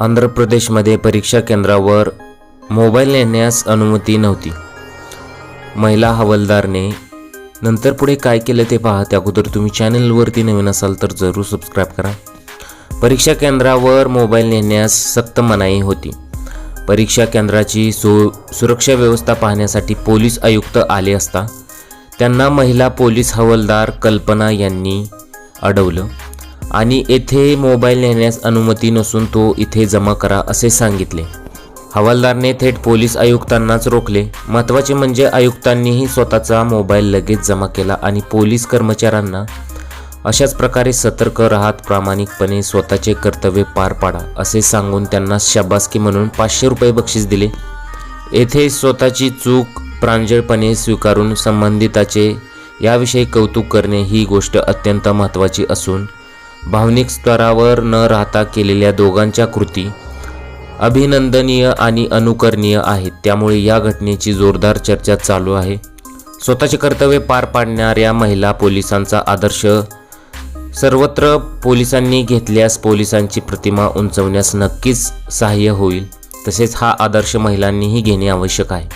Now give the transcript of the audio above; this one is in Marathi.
आंध्र प्रदेशमध्ये परीक्षा केंद्रावर मोबाईल नेण्यास अनुमती नव्हती. महिला हवालदारने नंतर पुढे काय केलं ते पहा. त्या अगोदर तुम्ही चॅनलवरती नवीन असाल तर जरूर सबस्क्राईब करा. परीक्षा केंद्रावर मोबाईल नेण्यास सक्त मनाई होती. परीक्षा केंद्राची सु सुरक्षा व्यवस्था पाहण्यासाठी पोलीस आयुक्त आले असता त्यांना महिला पोलीस हवालदार कल्पना यांनी अडवलं. आणि येथे मोबाईल नेण्यास अनुमती नसून तो इथे जमा करा असे सांगितले. हवालदारने थेट पोलीस आयुक्तांनाच रोखले. महत्त्वाचे म्हणजे आयुक्तांनीही स्वतःचा मोबाईल लगेच जमा केला आणि पोलीस कर्मचाऱ्यांना अशाच प्रकारे सतर्क राहत प्रामाणिकपणे स्वतःचे कर्तव्य पार पाडा असे सांगून त्यांना शाबासकी म्हणून पाचशे रुपये बक्षीस दिले. येथे स्वतःची चूक प्रांजळपणे स्वीकारून संबंधिताचे याविषयी कौतुक करणे ही गोष्ट अत्यंत महत्त्वाची असून भावनिक स्तरावर न राहता केलेल्या दोघांच्या कृती अभिनंदनीय आणि अनुकरणीय आहेत. त्यामुळे या घटनेची जोरदार चर्चा चालू आहे. स्वतःचे कर्तव्य पार पाडणाऱ्या महिला पोलिसांचा आदर्श सर्वत्र पोलिसांनी घेतल्यास पोलिसांची प्रतिमा उंचवण्यास नक्कीच सहाय्य होईल. तसेच हा आदर्श महिलांनीही घेणे आवश्यक आहे.